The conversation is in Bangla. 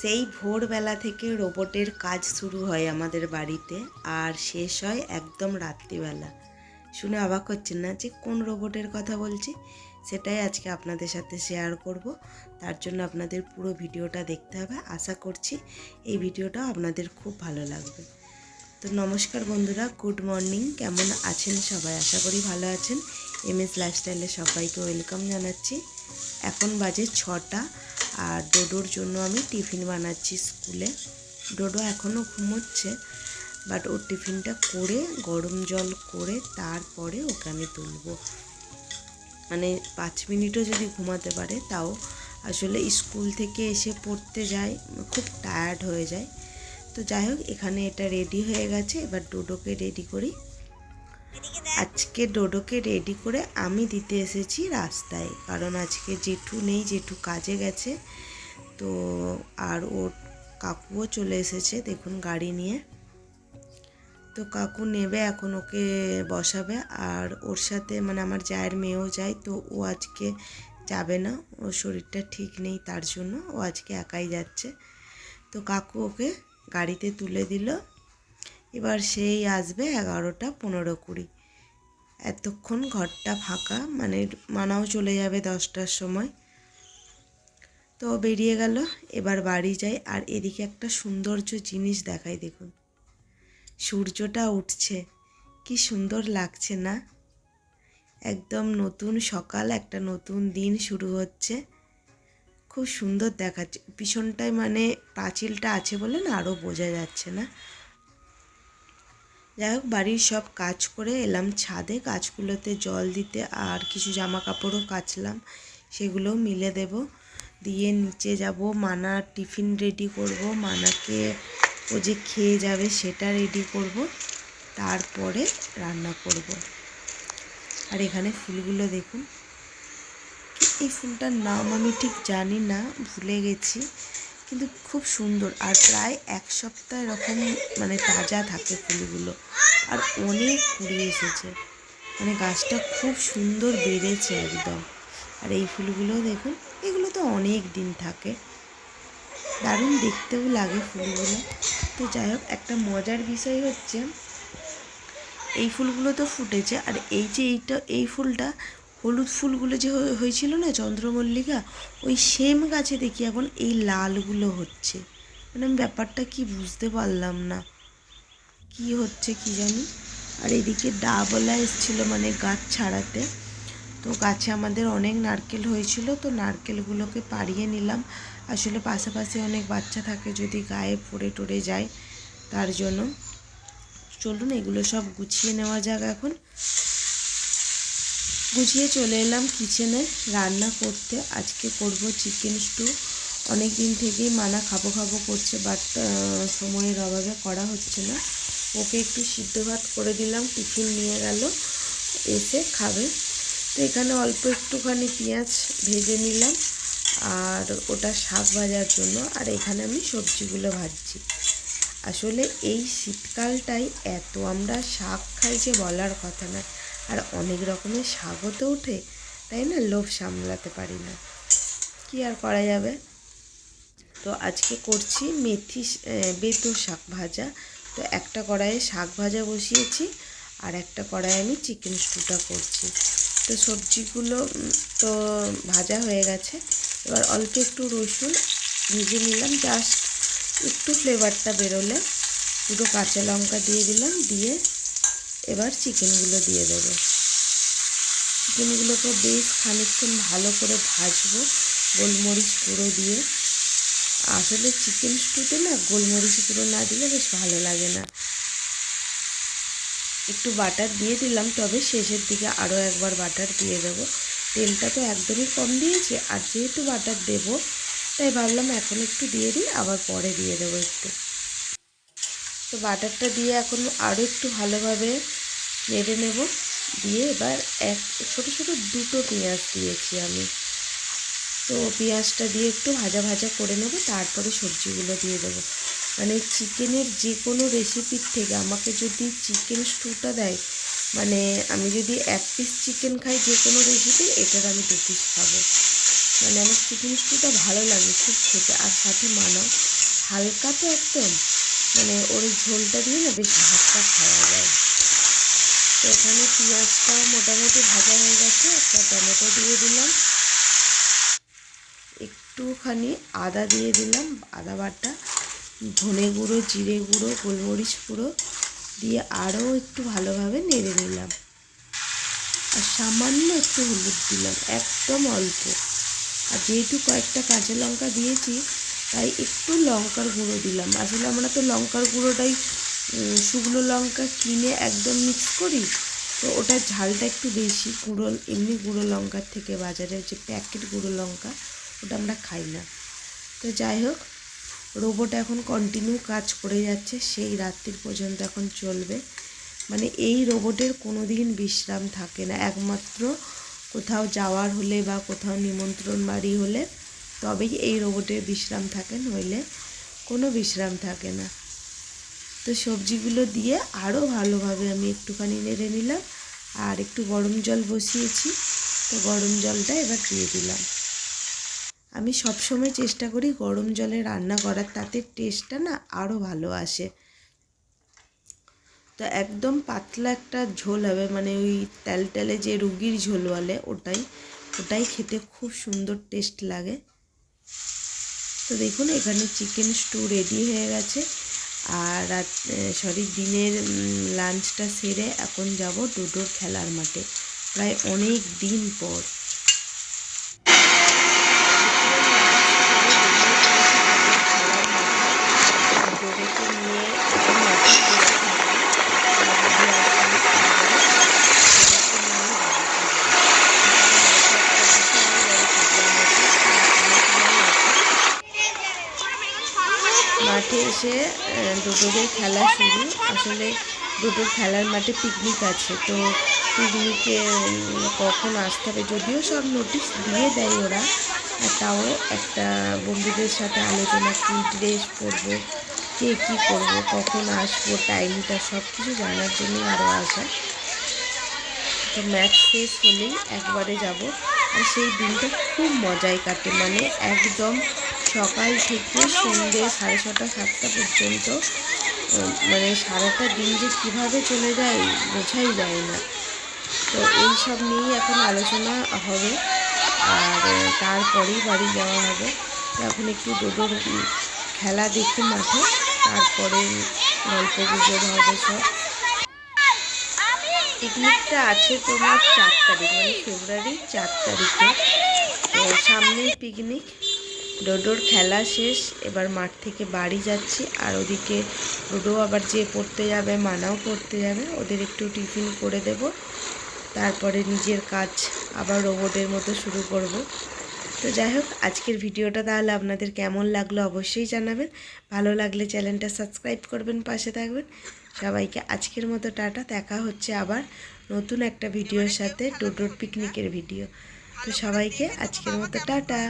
সেই ভোরবেলা থেকে রোবটের কাজ শুরু হয় আমাদের বাড়িতে আর শেষ হয় একদম রাত্রিবেলা। শুনে অবাক হচ্ছেন না যে কোন রোবটের কথা বলছি? সেটাই আজকে আপনাদের সাথে শেয়ার করব। তার জন্য আপনাদের পুরো ভিডিওটা দেখতে হবে। আশা করছি এই ভিডিওটা আপনাদের খুব ভালো লাগবে। তো নমস্কার বন্ধুরা, গুড মর্নিং। কেমন আছেন সবাই? আশা করি ভালো আছেন। এম এস লাইফস্টাইলে সবাইকে ওয়েলকাম জানাচ্ছি। এখন বাজে ছটা আর ডোডোর জন্য আমি টিফিন বানাচ্ছি স্কুলে। ডোডো এখনও ঘুমোচ্ছে বাট ওর টিফিনটা করে, গরম জল করে তারপরে ওকে আমি তুলবো। মানে পাঁচ মিনিটও যদি ঘুমাতে পারে, তাও আসলে স্কুল থেকে এসে পড়তে যায়, খুব টায়ার্ড হয়ে যায়। তো যাই হোক, এখানে এটা রেডি হয়ে গেছে, এবার ডোডোকে রেডি করি। আজকে ডোডোকে রেডি করে আমি দিতে এসেছি রাস্তায়। কারণ আজকে জেঠু নেই, জেঠু কাজে গেছে। তো আর ওর কাকুও চলে এসেছে, দেখুন গাড়ি নিয়ে। তো কাকু নেবে, এখন ওকে বসাবে। আর ওর সাথে মানে আমার জায়ের মেয়েও যায়, তো ও আজকে যাবে না। ওর শরীরটা ঠিক নেই তার জন্য, ও আজকে একাই যাচ্ছে। তো কাকু ওকে গাড়িতে তুলে দিল। এবার সেই আসবে এগারোটা পনেরো কুড়ি। এতক্ষণ ঘরটা ফাঁকা মানে মানাও চলে যাবে দশটার সময়। তো বেরিয়ে গেল, এবার বাড়ি যাই। আর এদিকে একটা সৌন্দর্য জিনিস দেখাই, দেখুন। সূর্যটা উঠছে, কি সুন্দর লাগছে না? একদম নতুন সকাল, একটা নতুন দিন শুরু হচ্ছে। খুব সুন্দর দেখাচ্ছে। পিছনটায় মানে পাঁচিলটা আছে বলে না আরও বোঝা যাচ্ছে না। যাই হোক, বাড়ির সব কাজ করে এলাম ছাদে। গাছগুলোতে জল দিতে আর কিছু জামা কাপড়ও কাচলাম সেগুলোও মিলে দেব। দিয়ে নিচে যাব, মানা টিফিন রেডি করব। মানাকে ও যে খেয়ে যাবে সেটা রেডি করব। তারপরে রান্না করব। আর এখানে ফুলগুলো দেখুন। এই ফুলটার নাম আমি ঠিক জানি না, ভুলে গেছি। কিন্তু খুব সুন্দর। আর প্রায় এক সপ্তাহ এরকম মানে তাজা থাকে ফুলগুলো। আর অনেক কুড়ি এসেছে। মানে গাছটা খুব সুন্দর বেড়েছে একদম। আর এই ফুলগুলো দেখুন, এগুলো তো অনেক দিন থাকে। দারুণ দেখতেও লাগে ফুলগুলো। তো যাই হোক, একটা মজার বিষয় হচ্ছে, এই ফুলগুলো তো ফুটেছে। আর এই যে এইটা, এই ফুলটা হলুদ ফুলগুলো যে হয়েছিল না, চন্দ্রমল্লিকা, ওই সেম গাছে দেখি এখন এই লালগুলো হচ্ছে। মানে আমি ব্যাপারটা কি বুঝতে পারলাম না। কি হচ্ছে কি জানি। আর এদিকে ডাবলা এসেছিল মানে গাছ ছাড়াতে। তো গাছে আমাদের অনেক নারকেল হয়েছিল, তো নারকেলগুলোকে পাড়িয়ে নিলাম। আসলে পাশাপাশি অনেক বাচ্চা থাকে যদি গায়ে পড়ে টড়ে যায়, তার জন্য। চলুন এগুলো সব গুছিয়ে নেওয়া যাক এখন। গুছিয়ে চলে এলাম কিচেনে রান্না করতে। আজকে করব চিকেন স্টু অনেক দিন থেকেই মানা খাব খাব করছে বাট সময়ের অভাবে করা হচ্ছে না। ওকে একটু সিদ্ধ ভাত করে দিলাম, টিফিন নিয়ে গেল, এসে খাবে। তো এখানে অল্প একটুখানি পেঁয়াজ ভেজে নিলাম, আর ওটা শাক ভাজার জন্য, আর এখানে আমি সবজিগুলো ভাজছি। আসলে এই শীতকালটাই এত, আমরা শাক খাই যে বলার কথা না। আর অনেক রকমের শাকও তো ওঠে, তাই না? লোভ সামলাতে পারি না। কি আর করা যাবে? তো আজকে করছি মেথি বেতো শাক ভাজা। তো একটা কড়াইয়ে শাক ভাজা বসিয়েছি আর একটা কড়াইয়ে আমি চিকেন স্টুটা করছি। তো সবজিগুলো তো ভাজা হয়ে গেছে। এবার অল্প একটু রসুন ভেজে নিলাম জাস্ট একটু ফ্লেভারটা বেরোলে। দুটো কাঁচা লঙ্কা দিয়ে দিলাম, দিয়ে এবার চিকেনগুলো দিয়ে দেবো। চিকেনগুলোকে বেশ খানিকক্ষণ ভালো করে ভাজবো গোলমরিচ গুঁড়ো দিয়ে। আসলে চিকেন স্টুতে না গোলমরিচ গুঁড়ো না দিলে বেশ ভালো লাগে না। একটু বাটার দিয়ে দিলাম, তবে শেষের দিকে আরও একবার বাটার দিয়ে দেবো। তেলটা তো একদমই কম দিয়েছে, আর যেহেতু বাটার দেবো, তাই ভাবলাম এখন একটু দিয়ে দিই, আবার পরে দিয়ে দেবো একটু। তো বাটারটা দিয়ে এখন আরও একটু ভালোভাবে নেড়ে নেব। দিয়ে এবার এক, ছোটো ছোটো দুটো পেঁয়াজ দিয়েছি আমি। তো পেঁয়াজটা দিয়ে একটু ভাজা ভাজা করে নেব, তারপরে সবজিগুলো দিয়ে দেবো। মানে চিকেনের যে কোনো রেসিপির থেকে আমাকে যদি চিকেন স্টুটা দেয় মানে আমি যদি এক পিস চিকেন খাই যে কোনো রেসিপি এটার আমি দু পিস খাব। মানে আমার চিকেন স্টুটা ভালো লাগে খুব খেতে। আর সাথে মানাও, হালকা তো একদম মানে ওর ঝোলটা দিয়ে না বেশ ভাতটা খাওয়া যায়। এখানে পেঁয়াজটাও মোটামুটি ভাজা হয়ে গেছে, একটা টমেটো দিয়ে দিলাম। একটুখানি আদা দিয়ে দিলাম, আদা বাটা, ধনে গুঁড়ো, জিরে গুঁড়ো, গোলমরিচ গুঁড়ো দিয়ে আরও একটু ভালোভাবে নেড়ে নিলাম। আর সামান্য একটু হলুদ দিলাম, একদম অল্প। আর যেহেতু কয়েকটা কাঁচা লঙ্কা দিয়েছি, তাই একটু লঙ্কার গুঁড়ো দিলাম। আসলে আমরা তো লঙ্কার গুঁড়োটাই শুকনো লঙ্কা কিনে একদম মিক্স করি। তো ওটার ঝালটা একটু বেশি, গুঁড়ো, এমনি গুঁড়ো লঙ্কার থেকে বাজারের যে প্যাকেট গুঁড়ো লঙ্কা, ওটা আমরা খাই না। তো যাই হোক রোবট এখন কন্টিনিউ কাজ করে যাচ্ছে, সেই রাত্রির পর্যন্ত এখন চলবে। মানে এই রোবটের কোনো দিন বিশ্রাম থাকে না। একমাত্র কোথাও যাওয়ার হলে বা কোথাও নিমন্ত্রণ বাড়ি হলে তবেই এই রোবটের বিশ্রাম থাকে, নইলে কোনো বিশ্রাম থাকে না। তো সবজিগুলো দিয়ে আরও ভালোভাবে আমি একটুখানি নেড়ে নিলাম। আর একটু গরম জল বসিয়েছি, তো গরম জলটা এবার দিয়ে দিলাম। আমি সবসময় চেষ্টা করি গরম জলে রান্না করার, তাতে টেস্টটা না আরও ভালো আসে। তো একদম পাতলা একটা ঝোল হবে মানে ওই তেল তেলটেলে যে রুগীর ঝোল বলে ওটাই ওটাই খেতে খুব সুন্দর টেস্ট লাগে। তো দেখুন এখানে চিকেন স্টু রেডি হয়ে গেছে। আর রাত সরি দিনের লাঞ্চটা সেরে এখন যাব টুটোর খেলার মাঠে। প্রায় অনেক দিন পর ডোডোকে নিয়ে এখন মাঠে বসে মাঠে এসে ডোডোদের খেলা শুরু। আসলে ডোডোর খেলার মাঠে পিকনিক আছে, তো পিকনিকে কখন আসতে হবে যদিও সব নোটিশ দিয়ে দেয় ওরা তাও একটা বন্ধুদের সাথে আলোচনা কী ড্রেস পরবো, কে কী করব কখন আসব টাইমটা সব কিছু জানার জন্যই আরও আসা। তো ম্যাচ শেষ হলেই একবারে যাব। আর সেই দিনটা খুব মজায় কাটে মানে একদম সকাল থেকে সন্ধ্যে সাড়ে ছটা, সাতটা পর্যন্ত মানে সারাটা দিন যে কীভাবে চলে যায় বোঝাই যায় না। তো এই সব নিয়েই এখন আলোচনা হবে, আর তারপরেই বাড়ি যাওয়া হবে। এখন একটু ডোডোর খেলা দেখি মাঠে, তারপরে গল্প গুজব হবে সব। পিকনিকটা আছে তোমার চার তারিখ মানে ফেব্রুয়ারির চার তারিখে। তো সামনেই পিকনিক। ডোডোর খেলা শেষ, এবার মাঠ থেকে বাড়ি যাচ্ছি। আর ওদিকে ডোডো আবার যে পড়তে যাবে, মানাও পড়তে যাবে, ওদের একটু টিফিন করে দেব। তারপরে নিজের কাজ আবার রোবটের মতো শুরু করব। তো যাই হোক, আজকের ভিডিওটা তাহলে আপনাদের কেমন লাগল অবশ্যই জানাবেন। ভালো লাগলে চ্যানেলটা সাবস্ক্রাইব করবেন, পাশে থাকবেন। সবাইকে আজকের মতো টাটা, দেখা হচ্ছে আবার নতুন একটা ভিডিওর সাথে টোটোর পিকনিকের ভিডিও তো সবাইকে আজকের মতো টাটা।